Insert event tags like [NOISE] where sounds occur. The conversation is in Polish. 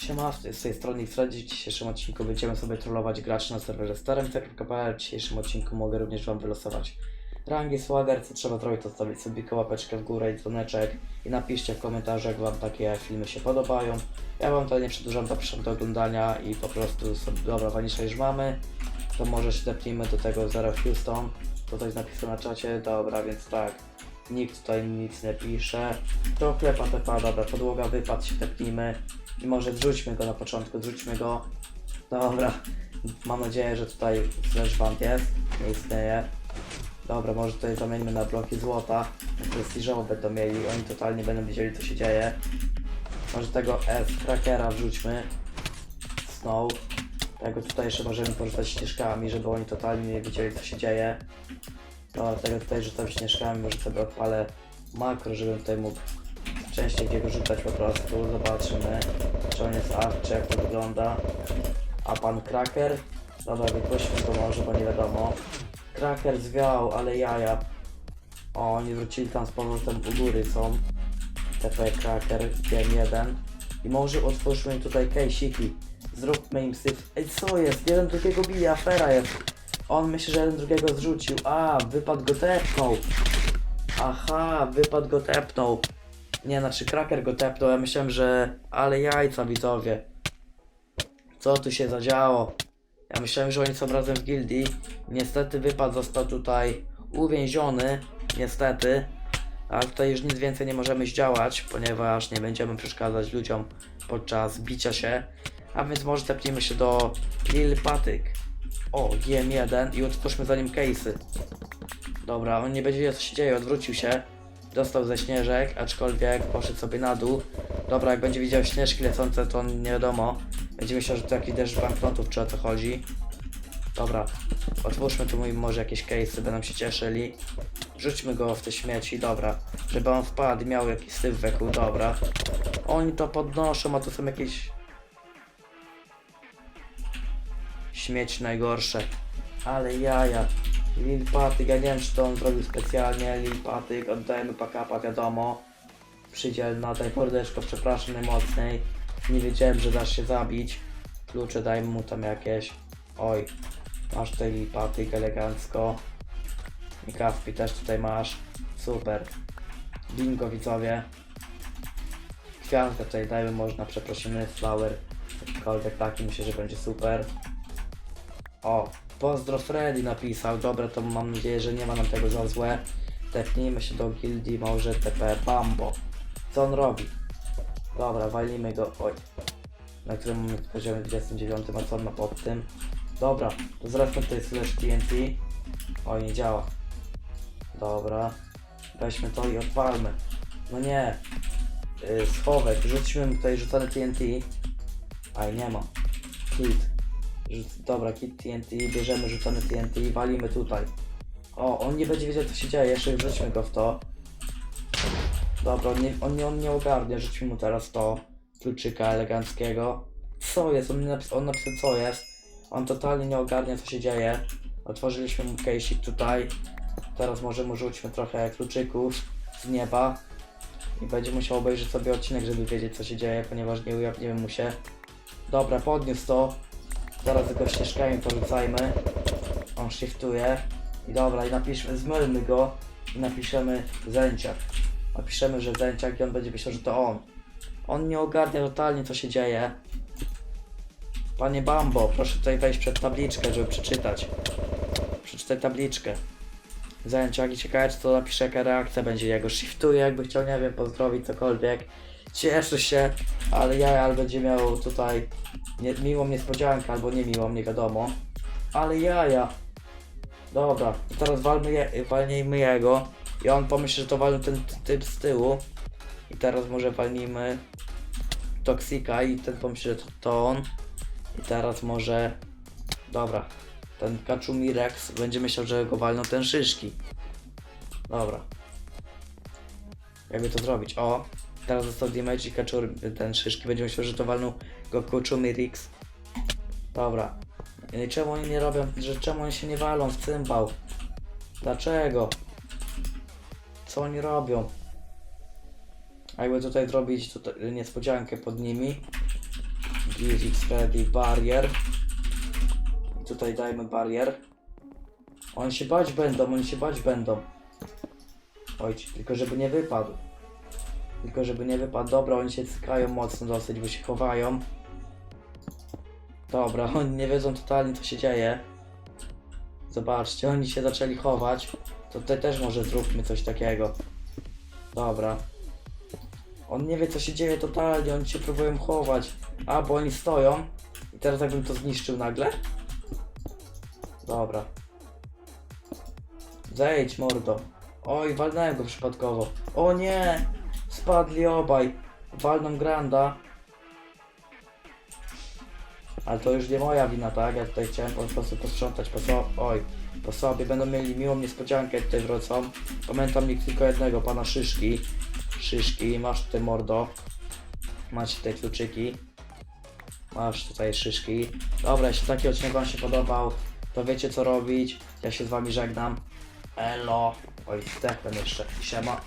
Siema, z tej- strony Freddy. W dzisiejszym odcinku będziemy sobie trollować graczy na serwerze starym.pl. W dzisiejszym odcinku mogę również Wam wylosować rangi Swagger. Co trzeba zrobić, to zostawić sobie łapeczkę w górę i dzwoneczek i napiszcie w komentarzach, jak Wam takie filmy się podobają. Ja Wam to nie przedłużam, zapraszam do oglądania i po prostu sobie, dobra, Vanisha już mamy, to może się depnijmy do tego Zero Houston. Tutaj jest napisane na czacie, dobra, więc tak. Nikt tutaj nic nie pisze. To klepa tepa, dobra, podłoga, wypad się tepnijmy. I może zrzućmy go na początku, zrzućmy go. Dobra, mam nadzieję, że tutaj flashband jest, nie istnieje. Dobra, może tutaj zamieńmy na bloki złota. Prestiżowo będą mieli, oni totalnie będą wiedzieli co się dzieje. Może tego S trackera wrzućmy. Snow. Tego tutaj jeszcze możemy poruszać ścieżkami, żeby oni totalnie nie wiedzieli co się dzieje. Dobra, tego tutaj rzucam śnieżkami, może sobie odpalę makro, żebym tutaj mógł częściej jego rzucać po prostu. Zobaczymy, czy on jest art, czy jak to wygląda. A pan Kraker? Dobra, wypuśćmy go może, bo nie wiadomo. Kraker zwiał, ale jaja. O, oni wrócili tam z powrotem u góry są. TP Kraker, Game 1. I może otwórzmy tutaj kejsiki. Zróbmy im syf. Ej, co jest? Jeden drugiego bije, afera jest. On myśli, że jeden drugiego zrzucił. A, wypad go tepnął. Aha, wypad go tepnął. Nie, znaczy Kraker go tepnął, ja myślałem, że... Ale jajca, widzowie. Co tu się zadziało? Ja myślałem, że oni są razem w gildii. Niestety wypad został tutaj uwięziony. Niestety. Ale tutaj już nic więcej nie możemy zdziałać, ponieważ nie będziemy przeszkadzać ludziom podczas bicia się. A więc może tepnijmy się do Lil Patyk. O, GM1 i otwórzmy za nim case'y. Dobra, on nie będzie wiedział co się dzieje, odwrócił się. Dostał ze śnieżek, aczkolwiek poszedł sobie na dół. Dobra, jak będzie widział śnieżki lecące, to on nie wiadomo. Będzie myślał, że to jakiś deszcz banknotów, czy o co chodzi. Dobra, otwórzmy tu im może jakieś case'y, będą się cieszyli. Rzućmy go w te śmieci, dobra. Żeby on wpadł miał jakiś syf wokół, dobra. Oni to podnoszą, a to są jakieś... Śmieci najgorsze. Ale jaja. Lil Patyk, ja nie wiem czy to on zrobił specjalnie. Lil Patyk, oddajemy pakapa, wiadomo. Przydziel na tej mordeczko, przepraszam najmocniej. Nie wiedziałem, że dasz się zabić. Klucze dajmy mu tam jakieś. Oj, masz tutaj Lil Patyk elegancko. I kawki też tutaj masz. Super. Bingo widzowie. Kwiatkę tutaj dajmy, można przeprosimy. Flower. Jakikolwiek taki, myślę, że będzie super. O, pozdro Freddy napisał. Dobra, to mam nadzieję, że nie ma nam tego za złe. Tepnijmy się do gildii, może TP Bambo. Co on robi? Dobra, walimy go. Oj. Na którym mamy poziomie 29, a co on ma pod tym? Dobra, to zaraz tutaj slash TNT. Oj, nie działa. Dobra. Weźmy to i odpalmy. No nie. Yy, schowek. Rzućmy tutaj rzucony TNT. Aj, nie ma. Kit. Dobra, kit TNT. Bierzemy rzucony TNT i walimy tutaj. O, on nie będzie wiedział co się dzieje. Jeszcze wrzućmy go w to. Dobra, on nie, on nie, on nie ogarnie. Rzućmy mu teraz to. Kluczyka eleganckiego. Co jest? On, napis on napisał co jest. On totalnie nie ogarnia co się dzieje. Otworzyliśmy mu case'ik tutaj. Teraz może mu rzućmy trochę kluczyków z nieba. I będzie musiał obejrzeć sobie odcinek, żeby wiedzieć co się dzieje, ponieważ nie ujawnimy mu się. Dobra, podniósł to. Teraz go ścieżkami porzucajmy. On shiftuje. I dobra, i napiszmy, zmylmy go i napiszemy zęciak. Napiszemy, że zęciak i on będzie myślał, że to on. On nie ogarnia totalnie co się dzieje. Panie Bambo, proszę tutaj wejść przed tabliczkę, żeby przeczytać. Przeczytaj tabliczkę. Zajęciaki ciekawe, czy to napisze jaka reakcja będzie. Ja go shiftuję, jakby chciał, nie wiem, pozdrowić cokolwiek. Cieszę się, ale ja albo będzie miał tutaj nie, miłą niespodziankę, albo nie miłą, nie wiadomo. Ale jaja. Dobra, teraz walmy je, walnijmy jego. I on pomyśli, że to walny ten ty- typ z tyłu. I teraz może walnijmy Toksika i ten pomyśli, że to, to on. I teraz może... Dobra, ten Kaczumi Rex będzie myślał, że go walną ten szyszki. Dobra. Jakby to zrobić? O! Teraz został damage i Kaczur, ten szyszki będzie myślał, że to walną go Kaczumi Rex. Dobra. I czemu oni nie robią, że czemu oni się nie walą w cymbał? Dlaczego? Co oni robią? A jakby tutaj zrobić tutaj niespodziankę pod nimi, Music Ready Barrier. I tutaj dajmy barier. Oni się bać będą, oni się bać będą. Oj, tylko żeby nie wypadł. Tylko żeby nie wypadł. Dobra, oni się cykają mocno dosyć, bo się chowają. Dobra, [LAUGHS] oni nie wiedzą totalnie co się dzieje. Zobaczcie, oni się zaczęli chować. To tutaj też może zróbmy coś takiego. Dobra. On nie wie co się dzieje totalnie, oni się próbują chować. A, bo oni stoją. I teraz jakbym to zniszczył nagle? Dobra. Zejdź, mordo. Oj, walnąłem go przypadkowo. O nie! Spadli obaj. Walną Granda. Ale to już nie moja wina, tak? Ja tutaj chciałem po prostu posprzątać po so... Oj, po sobie. Będą mieli miłą niespodziankę tutaj wrócą. Pamiętam ich tylko jednego, pana Szyszki. Szyszki, masz tutaj mordo. Masz tutaj kluczyki. Masz tutaj szyszki. Dobra, jeśli taki odcinek wam się podobał, to wiecie co robić. Ja się z wami żegnam. Elo. Oj, zdechłem jeszcze. Siema.